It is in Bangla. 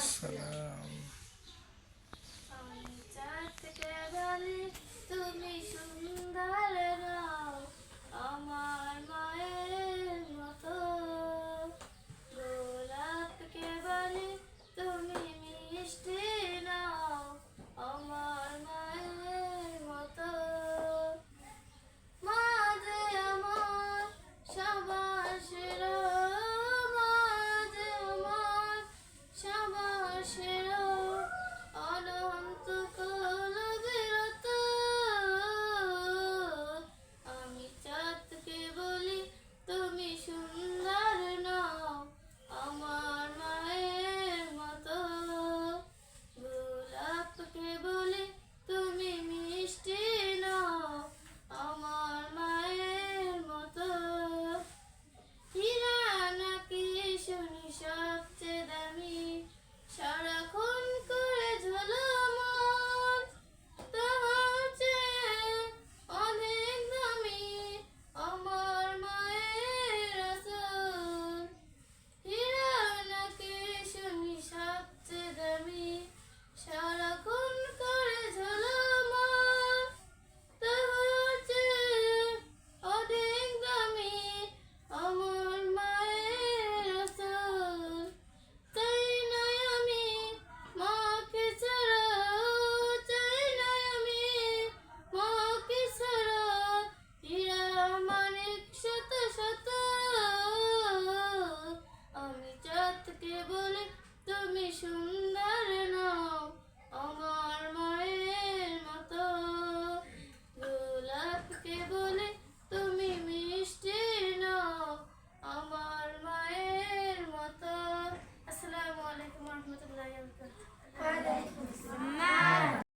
Salam. দামি সারাক্ষণ সুন্দর নও আমার মায়ের মতো। গোলাপকে বলে তুমি মিষ্টি নও আমার মায়ের মতো। আসসালামু আলাইকুম রহমতুল্লাহ